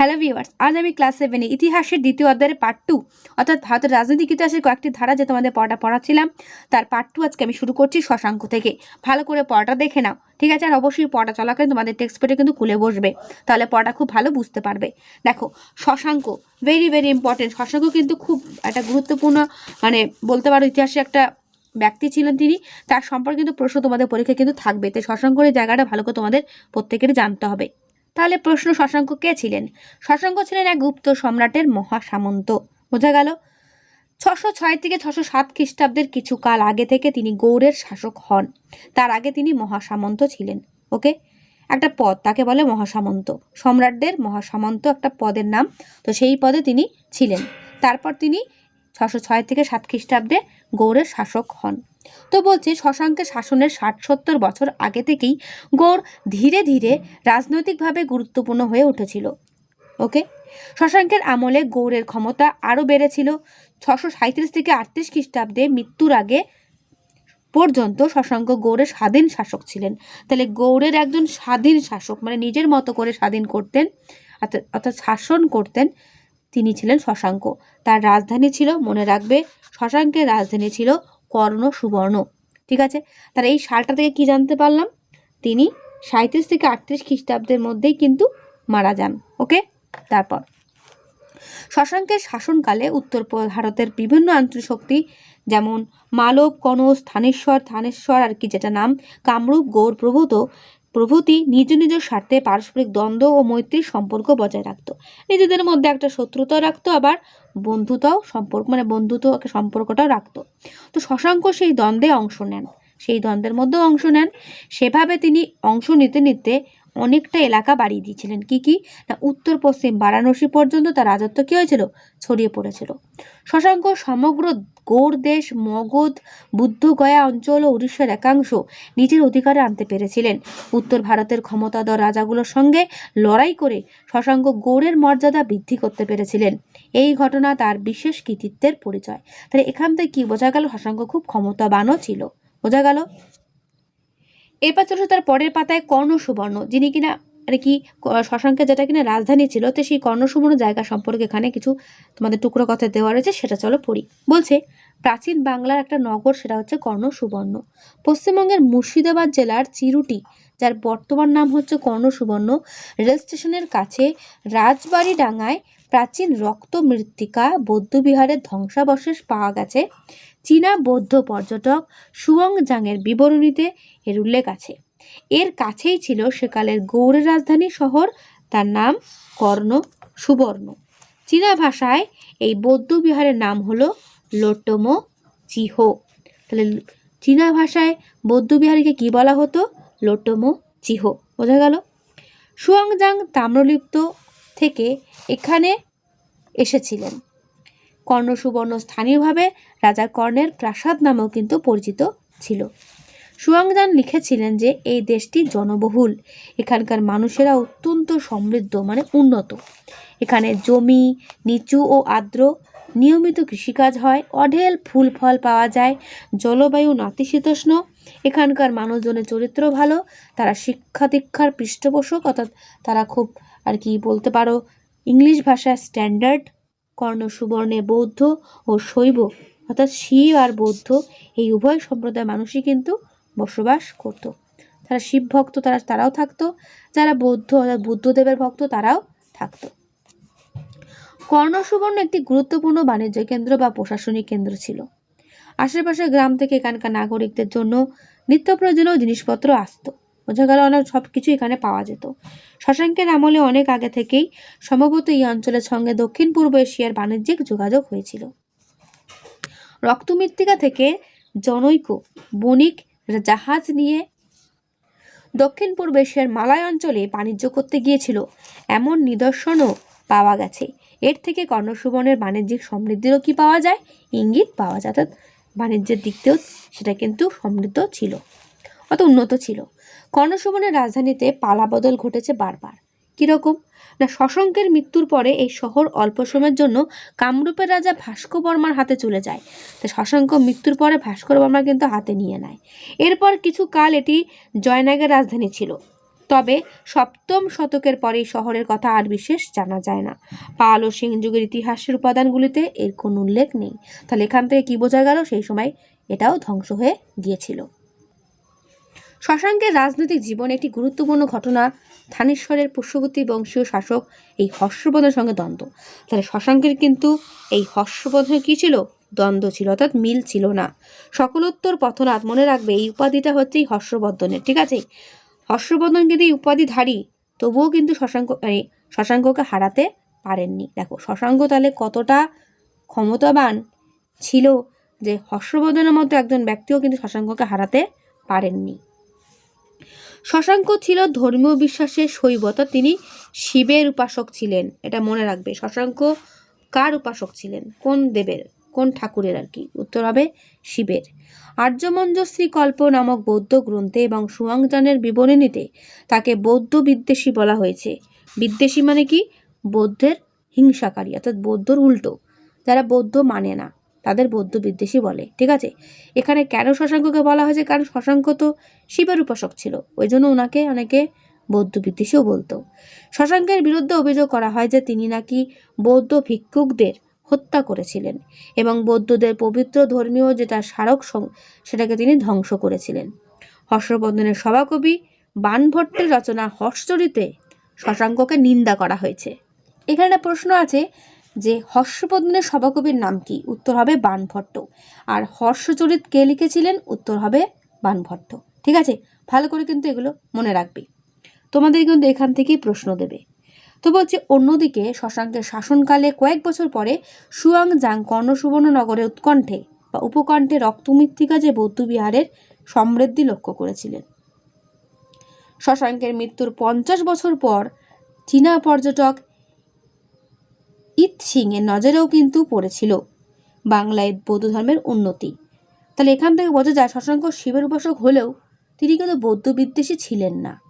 Hello viewers আজ আমি class সেভেনে ইতিহাসের দ্বিতীয় অধ্যায়ের পার্ট টু অর্থাৎ ভারতের রাজনৈতিক ইতিহাসের কয়েকটি ধারা যে তোমাদের পড়াটা পড়াচ্ছিলাম, তার পার্ট টু আজকে আমি শুরু করছি শশাঙ্ক থেকে। ভালো করে পড়াটা দেখে নাও, ঠিক আছে? আর অবশ্যই পড়া চলাকালীন তোমাদের টেক্সট পেটে কিন্তু খুলে বসবে, তাহলে পড়াটা খুব ভালো বুঝতে পারবে। দেখো, Shashanka very very important Shashanka কিন্তু খুব একটা গুরুত্বপূর্ণ মানে বলতে পারো ইতিহাসে একটা ব্যক্তি ছিলেন তিনি, তার সম্পর্কে কিন্তু প্রশ্ন তোমাদের পরীক্ষায় কিন্তু থাকবে। তো শশাঙ্কর এই জায়গাটা ভালো করে তোমাদের প্রত্যেকেরই জানতে হবে। তাহলে প্রশ্ন শশাঙ্ক কে ছিলেন? শশাঙ্ক ছিলেন এক গুপ্ত সম্রাটের মহাসামন্ত। বোঝা গেল, ছশো ছয় থেকে ছশো সাত খ্রিস্টাব্দের কিছু কাল আগে থেকে তিনি গৌড়ের শাসক হন। তার আগে তিনি মহাসামন্ত ছিলেন, ওকে? একটা পদ, তাকে বলে মহাসামন্ত। সম্রাটদের মহাসামন্ত একটা পদের নাম, তো সেই পদে তিনি ছিলেন। তারপর তিনি ছশো ছয় থেকে সাত খ্রিস্টাব্দে গৌড়ের শাসক হন। তো বলছি, শশাঙ্কের শাসনের ষাট সত্তর বছর আগে থেকেই গৌড় ধীরে ধীরে রাজনৈতিকভাবে গুরুত্বপূর্ণ হয়ে উঠেছিল। ওকে? শশাঙ্কের আমলে গৌড়ের ক্ষমতা আরও বেড়েছিল। ছশো সাঁত্রিশ থেকে আটত্রিশ খ্রিস্টাব্দে মৃত্যুর আগে পর্যন্ত শশাঙ্ক গৌড়ের স্বাধীন শাসক ছিলেন। তাহলে গৌড়ের একজন স্বাধীন শাসক মানে নিজের মতো করে স্বাধীন করতেন, অর্থাৎ অর্থাৎ শাসন করতেন তিনি ছিলেন শশাঙ্ক। তার রাজধানী ছিল, মনে রাখবে, শশাঙ্কের রাজধানী ছিল কর্ণ সুবর্ণ। ঠিক আছে? তার এই সালটা থেকে কি জানতে পারলাম? তিনি সাঁত্রিশ থেকে আটত্রিশ খ্রিস্টাব্দের মধ্যেই কিন্তু মারা যান। ওকে? তারপর। শশাঙ্কের শাসনকালে উত্তর ভারতের বিভিন্ন আন্তঃশক্তি যেমন মালব, কনস, থানেশ্বর থানেশ্বর আর কি যেটা নাম, কামরূপ গৌড় প্রভূত প্রভৃতি নিজ নিজ স্বার্থে পারস্পরিক দ্বন্দ্ব ও মৈত্রীর সম্পর্ক বজায় রাখত। নিজেদের মধ্যে একটা শত্রুতাও রাখত, আবার বন্ধুতাও সম্পর্ক মানে বন্ধুত্ব সম্পর্কটাও রাখত। তো শশাঙ্ক সেই দ্বন্দ্বে অংশ নেন। সেই দ্বন্দ্বের মধ্যেও অংশ নেন। সেভাবে তিনি অংশ নিতে নিতে অনেকটা এলাকা বাড়িয়ে দিয়েছিলেন। কি কি? না, উত্তর, পশ্চিম, বারাণসী পর্যন্ত তার রাজত্ব কী হয়েছিল? ছড়িয়ে পড়েছিল। শশাঙ্ক সমগ্র গৌড় দেশ, মগধ বুদ্ধগয়া অঞ্চল ও উড়িষ্যার একাংশ নিজের অধিকারে আনতে পেরেছিলেন। উত্তর ভারতের ক্ষমতাধর রাজাগুলোর সঙ্গে লড়াই করে শশাঙ্ক গৌড়ের মর্যাদা বৃদ্ধি করতে পেরেছিলেন। এই ঘটনা তার বিশেষ কৃতিত্বের পরিচয়। তাহলে এখান থেকে কি বোঝা গেল? শশাঙ্ক খুব ক্ষমতাবানও ছিল। বোঝা গেল? এরপর চলে তার পরের পাতায় কর্ণ সুবর্ণ যিনি কিনা আর কি, ক- শশাঙ্কের যেটা কিনা রাজধানী ছিল, তো সেই কর্ণ সুবর্ণ জায়গা সম্পর্কে এখানে কিছু তোমাদের টুকরো কথা দেওয়া রয়েছে, সেটা চলো পড়ি। বলছে, প্রাচীন বাংলার একটা নগর, সেটা হচ্ছে কর্ণ সুবর্ণ পশ্চিমবঙ্গের মুর্শিদাবাদ জেলার চিরুটি, যার বর্তমান নাম হচ্ছে কর্ণ সুবর্ণ রেল স্টেশনের কাছে রাজবাড়ি ডাঙায় প্রাচীন রক্ত মৃত্তিকা, বৌদ্ধবিহারের ধ্বংসাবশেষ পাওয়া গেছে। চীনা বৌদ্ধ পর্যটক সুয়ংজাংয়ের বিবরণীতে এর উল্লেখ আছে। এর কাছেই ছিল সেকালের গৌড়ের রাজধানী শহর, তার নাম কর্ণ সুবর্ণ। চীনা ভাষায় এই বৌদ্ধ বিহারের নাম হলো লোটমো চিহো। তাহলে চীনা ভাষায় বৌদ্ধ বিহারীকে কি বলা হতো? লোটমো চিহো। বোঝা গেল? সুয়াংজাং তাম্রলিপ্ত থেকে এখানে এসেছিলেন। কর্ণ সুবর্ণ স্থানীয়ভাবে রাজা কর্ণের প্রাসাদ নামেও কিন্তু পরিচিত ছিল। সুয়াংজান লিখেছিলেন যে, এই দেশটি জনবহুল। এখানকার মানুষেরা অত্যন্ত সমৃদ্ধ মানে উন্নত। এখানে জমি, নিচু ও আর্দ্র, নিয়মিত কৃষিকাজ হয়, অঢেল ফুল ফল পাওয়া যায়, জলবায়ু নাতিশীতোষ্ণ, এখানকার মানুষজনের চরিত্র ভালো, তারা শিক্ষা দীক্ষার পৃষ্ঠপোষক, অর্থাৎ তারা খুব আর কি বলতে পারো, ইংলিশ ভাষায় স্ট্যান্ডার্ড। কর্ণ, সুবর্ণে বৌদ্ধ ও শৈব। অর্থাৎ শিব আর বৌদ্ধ, এই উভয় সম্প্রদায়ের মানুষই কিন্তু বসবাস করত। তারা শিব ভক্ত, তারা, তারাও থাকতো। যারা বৌদ্ধ, অর্থাৎ বুদ্ধদেবের ভক্ত, তারাও থাকতো। কর্ণ, সুবর্ণ একটি গুরুত্বপূর্ণ বাণিজ্য কেন্দ্র বা প্রশাসনিক কেন্দ্র ছিল। আশেপাশের গ্রাম থেকে এখানকার নাগরিকদের জন্য নিত্য প্রয়োজনীয় জিনিসপত্র আসতো। বোঝা গেল অনেক সব কিছু এখানে পাওয়া যেত। শশাঙ্কের আমলে অনেক আগে থেকেই সম্ভবত এই অঞ্চলের সঙ্গে দক্ষিণ পূর্ব এশিয়ার বাণিজ্যিক যোগাযোগ হয়েছিল। রক্তমৃত্তিকা থেকে জনৈক, বণিক, জাহাজ নিয়ে দক্ষিণ পূর্ব এশিয়ার মালয় অঞ্চলে বাণিজ্য করতে গিয়েছিল। এমন নিদর্শনও পাওয়া গেছে। এর থেকে কর্ণসুবর্ণের বাণিজ্যিক সমৃদ্ধিরও কি পাওয়া যায়? ইঙ্গিত পাওয়া যায়। অর্থাৎ বাণিজ্যের দিক দিয়েও সেটা কিন্তু সমৃদ্ধ ছিল, অত উন্নত ছিল। কর্ণসুবর্ণের রাজধানীতে পালাবদল ঘটেছে বারবার। কীরকম? না, শশাঙ্কের মৃত্যুর পরে এই শহর অল্প সময়ের জন্য কামরূপের রাজা ভাস্কর বর্মার হাতে চলে যায়। তো শশাঙ্ক মৃত্যুর পরে ভাস্কর বর্মা কিন্তু হাতে নিয়ে নেয়। এরপর কিছু কাল এটি জয়নাগের রাজধানী ছিল। তবে সপ্তম শতকের পরেই শহরের কথা আর বিশেষ জানা যায় না। পাল ও সিং যুগের ইতিহাসের উপাদানগুলিতে এর কোনো উল্লেখ নেই। তাহলে এখান থেকে কী বোঝা গেল? সেই সময় এটাও ধ্বংস হয়ে গিয়েছিল। শশাঙ্কের রাজনৈতিক জীবনে একটি গুরুত্বপূর্ণ ঘটনা, থানেশ্বরের পুষ্যবতী বংশীয় শাসক এই হর্ষবর্ধনের সঙ্গে দ্বন্দ্ব। তাহলে শশাঙ্কের কিন্তু এই হর্ষবর্ধনের কী ছিল? দ্বন্দ্ব ছিল, অর্থাৎ মিল ছিল না। সকলোত্তর পথনাথ মনে রাখবে, এই উপাধিটা হচ্ছে এই হর্ষবর্ধনের, ঠিক আছে? হর্ষবর্ধন কিন্তু এই উপাধিধারী, তবুও কিন্তু শশাঙ্ক এই শশাঙ্ককে হারাতে পারেননি। দেখো, শশাঙ্ক তাহলে কতটা ক্ষমতাবান ছিল যে হর্ষবর্ধনের মতো একজন ব্যক্তিও কিন্তু শশাঙ্ককে হারাতে পারেননি। শশাঙ্ক ছিল ধর্মীয় বিশ্বাসের শৈব অর্থাৎ তিনি শিবের উপাসক ছিলেন, এটা মনে রাখবে। শশাঙ্ক কার উপাসক ছিলেন? কোন দেবের? কোন ঠাকুরের আর কি? উত্তর হবে শিবের। আর্যমঞ্জশ্রী কল্প নামক বৌদ্ধ গ্রন্থে এবং সুয়াংজানের বিবরণীতে তাকে বৌদ্ধ বিদ্বেষী বলা হয়েছে। বিদ্বেষী মানে কি? বৌদ্ধের হিংসাকারী, অর্থাৎ বৌদ্ধর উল্টো, যারা বৌদ্ধ মানে না। তাদের বৌদ্ধ বিদ্বেষী বলে, ঠিক আছে? এখানে কেন শশাঙ্ককে বলা হয়েছে? কারণ শশাঙ্ক তো শিবের উপাসক ছিল। ওই জন্য ওনাকে অনেকে বৌদ্ধ বিদ্বেষীও বলতো। শশাঙ্কের বিরুদ্ধে অভিযোগ করা হয় যে তিনি নাকি বৌদ্ধ ভিক্ষুকদের হত্যা করেছিলেন এবং বৌদ্ধদের পবিত্র ধর্মীয় যেটা স্মারক সেটাকে তিনি ধ্বংস করেছিলেন। হর্ষবর্ধনের সভাকবি বানভট্টের রচনা হর্ষচরিতে শশাঙ্ককে নিন্দা করা হয়েছে। এখানে প্রশ্ন আছে যে হর্ষবর্ধনের সভাকবির নাম কি? উত্তর হবে বানভট্ট। আর হর্ষচরিত কে লিখেছিলেন? উত্তর হবে বানভট্ট। ঠিক আছে? ভালো করে কিন্তু এগুলো মনে রাখবে। তোমাদের কিন্তু এখান থেকেই প্রশ্ন দেবে। তো বলছে অন্যদিকে শশাঙ্কের শাসনকালে কয়েক বছর পরে সুয়াংজাং কর্ণসুবর্ণনগরের উৎকণ্ঠে বা উপকণ্ঠে রক্তমৃত্তিকা যে বৌদ্ধবিহারের সমৃদ্ধি লক্ষ্য করেছিলেন। শশাঙ্কের মৃত্যুর পঞ্চাশ বছর পর চীনা পর্যটক ইত সিং এর নজরেও কিন্তু পড়েছিল বাংলায় বৌদ্ধ ধর্মের উন্নতি। তাহলে এখান থেকে বোঝা যায় শশাঙ্ক শিবের উপাসক হলেও তিনি কিন্তু বৌদ্ধ বিদ্বেষী ছিলেন না।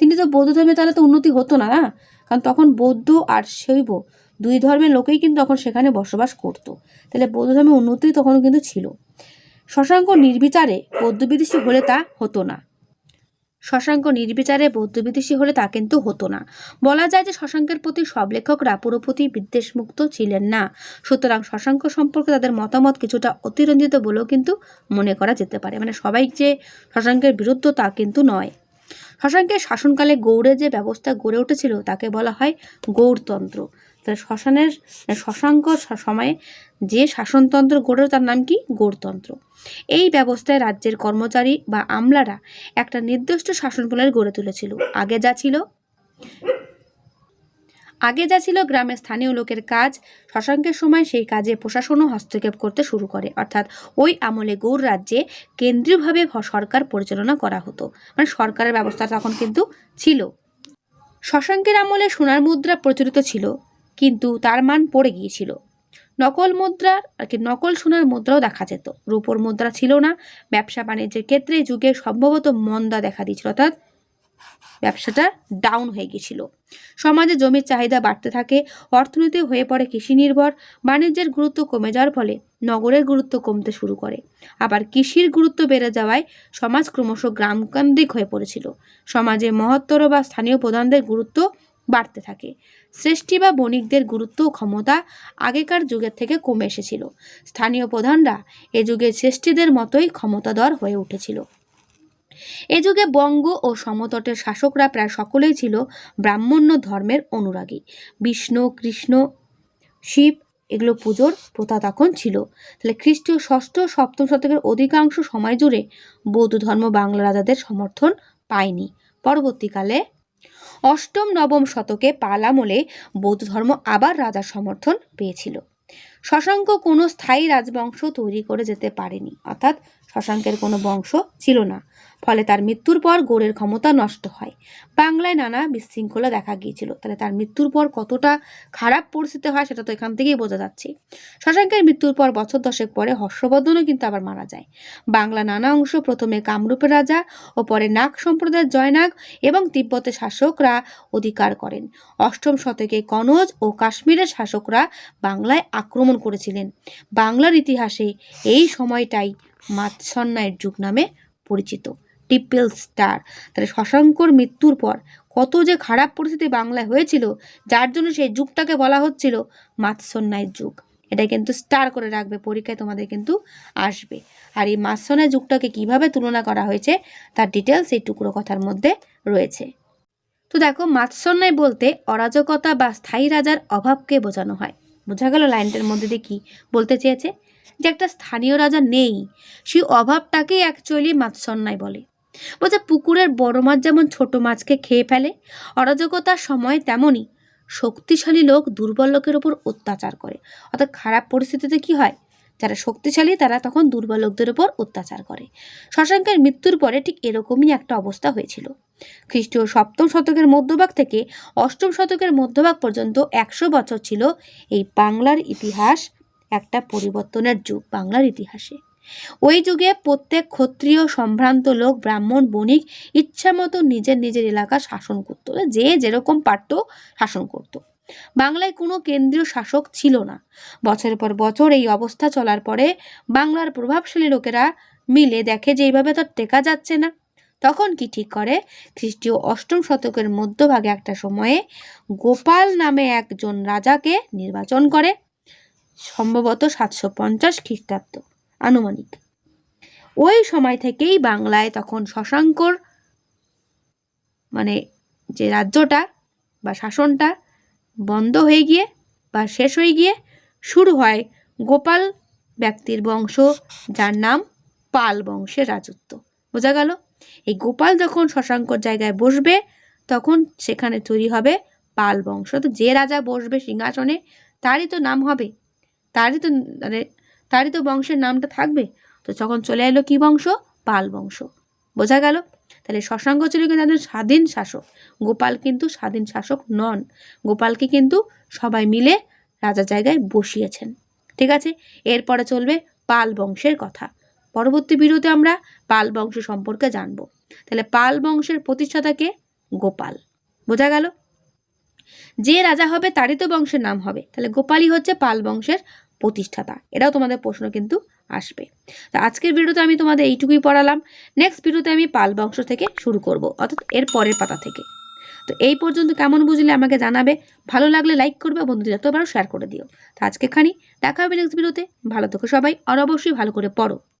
তিনি তো বৌদ্ধ ধর্মে তাহলে তো উন্নতি হতো না না? কারণ তখন বৌদ্ধ আর শৈব দুই ধর্মের লোকেই কিন্তু তখন সেখানে বসবাস করতো। তাহলে বৌদ্ধ ধর্মের উন্নতি তখনও কিন্তু ছিল। শশাঙ্ক নির্বিচারে বৌদ্ধ বিদ্বেষী হলে তা হতো না। শশাঙ্ক নির্বিচারে বৌদ্ধ বিদ্বেষী হলে তা কিন্তু হতো না। বলা যায় যে শশাঙ্কের প্রতি সব লেখকরা পুরোপুরি বিদ্বেষমুক্ত ছিলেন না। সুতরাং শশাঙ্ক সম্পর্কে তাদের মতামত কিছুটা অতিরঞ্জিত বলেও কিন্তু মনে করা যেতে পারে। মানে সবাই যে শশাঙ্কের বিরুদ্ধ তা কিন্তু নয়। শশাঙ্কের শাসনকালে গৌড়ে যে ব্যবস্থা গড়ে উঠেছিল, তাকে বলা হয় গৌড়তন্ত্র। তাহলে শ্মশানের শশাঙ্ক সময়ে যে শাসনতন্ত্র গড়ে তার নাম কি? গৌড়তন্ত্র এই ব্যবস্থায় রাজ্যের কর্মচারী বা আমলারা একটা নির্দিষ্ট শাসনপ্রণালী গড়ে তুলেছিল। আগে যা ছিল, আগে যা ছিল গ্রামের স্থানীয় লোকের কাজ শশাঙ্কের সময় সেই কাজে প্রশাসনও হস্তক্ষেপ করতে শুরু করে। অর্থাৎ ওই আমলে গৌড় রাজ্যে কেন্দ্রীয়ভাবে সরকার পরিচালনা করা হতো। মানে সরকারের ব্যবস্থা তখন কিন্তু ছিল। শশাঙ্কের আমলে সোনার মুদ্রা প্রচলিত ছিল। কিন্তু তার মান পড়ে গিয়েছিল। নকল মুদ্রার আর কি নকল সোনার মুদ্রাও দেখা যেত। রূপোর মুদ্রা ছিল না। ব্যবসা বাণিজ্যের ক্ষেত্রে যুগে সম্ভবত মন্দা দেখা দিয়েছিল। অর্থাৎ ব্যবসাটা ডাউন হয়ে গিয়েছিল। সমাজে জমির চাহিদা বাড়তে থাকে, অর্থনীতি হয়ে পড়ে কৃষি নির্ভর, বাণিজ্যের গুরুত্ব কমে যাওয়ার ফলে নগরের গুরুত্ব কমতে শুরু করে। আবার কৃষির গুরুত্ব বেড়ে যাওয়ায় সমাজ ক্রমশ গ্রামকেন্দ্রিক হয়ে পড়েছিল। সমাজে মহত্তর বা স্থানীয় প্রধানদের গুরুত্ব বাড়তে থাকে। শ্রেষ্ঠী বা বণিকদের গুরুত্ব ও ক্ষমতা আগেকার যুগের থেকে কমে এসেছিল। স্থানীয় প্রধানরা এ যুগে শ্রেষ্ঠীদের মতোই ক্ষমতাধর হয়ে উঠেছিল। এ যুগে বঙ্গ ও সমতটের শাসকরা প্রায় সকলেই ছিল ব্রাহ্মণ্য ধর্মের অনুরাগী। বিষ্ণু, কৃষ্ণ, শিব এগুলো পুজোর প্রথা তখন ছিল। তাহলে খ্রিস্টীয় ষষ্ঠ, সপ্তম শতকের অধিকাংশ সময় জুড়ে বৌদ্ধ ধর্ম বাংলা রাজাদের সমর্থন পায়নি। পরবর্তীকালে অষ্টম নবম শতকে পালামলে বৌদ্ধ ধর্ম আবার রাজার সমর্থন পেয়েছিল। শশাঙ্ক কোনো স্থায়ী রাজবংশ তৈরি করে যেতে পারেনি, অর্থাৎ শশাঙ্কের কোনো বংশ ছিল না। ফলে তার মৃত্যুর পর গোড়ের ক্ষমতা নষ্ট হয়। বাংলায় নানা বিশৃঙ্খলা দেখা গিয়েছিল। তাহলে তার মৃত্যুর পর কতটা খারাপ পরিস্থিতি হয় সেটা তো এখান থেকেই বোঝা যাচ্ছে। শশাঙ্কের মৃত্যুর পর বছর দশেক পরে হর্ষবর্ধনও কিন্তু আবার মারা যায়। বাংলা নানা অংশ প্রথমে কামরূপের রাজা ও পরে নাগ সম্প্রদায়ের জয়নাগ এবং তিব্বতের শাসকরা অধিকার করেন। অষ্টম শতকে কনজ ও কাশ্মীরের শাসকরা বাংলায় আক্রমণ করেছিলেন। বাংলার ইতিহাসে এই সময়টাই মাৎসন্যায়ের যুগ নামে পরিচিত। টিপেল স্টার। তাহলে শশাঙ্কর মৃত্যুর পর কত যে খারাপ পরিস্থিতি বাংলায় হয়েছিল, যার জন্য সেই যুগটাকে বলা হচ্ছিল মাৎসন্যায় যুগ। এটা কিন্তু স্টার করে রাখবে, পরীক্ষায় তোমাদের কিন্তু আসবে। আর এই মাৎসন্যায় যুগটাকে কীভাবে তুলনা করা হয়েছে, তার ডিটেলস এই টুকরো কথার মধ্যে রয়েছে। তো দেখো মাৎসন্যায় বলতে অরাজকতা বা স্থায়ী রাজার অভাবকে বোঝানো হয়। বোঝা গেল লাইনটার মধ্যে দিয়ে বলতে চেয়েছে? যে একটা স্থানীয় রাজা নেই সেই অভাবটাকেই অ্যাকচুয়ালি মাৎসন্যায় বলে। বলছে পুকুরের বড় মাছ যেমন ছোট মাছকে খেয়ে ফেলে, অরাজকতার সময় তেমনই শক্তিশালী লোক দুর্বল লোকের ওপর অত্যাচার করে। অর্থাৎ খারাপ পরিস্থিতিতে কি হয়? যারা শক্তিশালী তারা তখন দুর্বল লোকদের ওপর অত্যাচার করে। শশাঙ্কের মৃত্যুর পরে ঠিক এরকমই একটা অবস্থা হয়েছিল। খ্রিস্টীয় সপ্তম শতকের মধ্যভাগ থেকে অষ্টম শতকের মধ্যভাগ পর্যন্ত একশো বছর ছিল এই বাংলার ইতিহাস একটা পরিবর্তনের যুগ বাংলার ইতিহাসে। ওই যুগে প্রত্যেক ক্ষত্রিয় সম্ভ্রান্ত লোক ব্রাহ্মণ, বণিক ইচ্ছামতো নিজের নিজের এলাকা শাসন করতো, যে যেরকম পারত শাসন করত। বাংলায় কোনো কেন্দ্রীয় শাসক ছিল না। বছরের পর বছর এই অবস্থা চলার পরে বাংলার প্রভাবশালী লোকেরা মিলে দেখে যে এইভাবে তো টেকা যাচ্ছে না। তখন কি ঠিক করে? খ্রিস্টীয় অষ্টম শতকের মধ্যভাগে একটা সময়ে গোপাল নামে একজন রাজাকে নির্বাচন করে, সম্ভবত সাতশো পঞ্চাশ খ্রিস্টাব্দ, আনুমানিক। ওই সময় থেকেই বাংলায় তখন শশাঙ্কর মানে যে রাজ্যটা বা শাসনটা বন্ধ হয়ে গিয়ে বা শেষ হয়ে গিয়ে শুরু হয় গোপাল ব্যক্তির বংশ, যার নাম পাল বংশের রাজত্ব। বোঝা গেল? এই গোপাল যখন শশাঙ্কর জায়গায় বসবে, তখন সেখানে তৈরি হবে পাল বংশ। তো যে রাজা বসবে সিংহাসনে, তারই তো নাম হবে। তারই তো মানে তারই তো বংশের নামটা থাকবে। তো যখন চলে এলো কি বংশ? পাল বংশ। বোঝা গেল? তাহলে শশাঙ্ক ছিল কিন্তু একজন স্বাধীন শাসক। গোপাল কিন্তু স্বাধীন শাসক নন। গোপালকে কিন্তু সবাই মিলে রাজার জায়গায় বসিয়েছেন। ঠিক আছে? এরপরে চলবে পাল বংশের কথা। পরবর্তী ভিডিওতে আমরা পাল বংশ সম্পর্কে জানব। তাহলে পাল বংশের প্রতিষ্ঠাতাকে গোপাল। বোঝা গেল? যে রাজা হবে তারই তো বংশের নাম হবে। তাহলে গোপালই হচ্ছে পাল বংশের প্রতিষ্ঠাতা। এটাও তোমাদের প্রশ্ন কিন্তু আসবে। তো আজকের ভিডিওতে আমি তোমাদের এইটুকুই পড়ালাম। নেক্সট ভিডিওতে আমি পাল বংশ থেকে শুরু করব, অর্থাৎ এর পরের পাতা থেকে। তো এই পর্যন্ত কেমন বুঝলে আমাকে জানাবে। ভালো লাগলে লাইক করবে, বন্ধুদের যত পারো শেয়ার করে দিও। তো আজকে খানি দেখা হবে নেক্সট ভিডিওতে। ভালো থেকো সবাই। আর অবশ্যই ভালো করে পড়ো।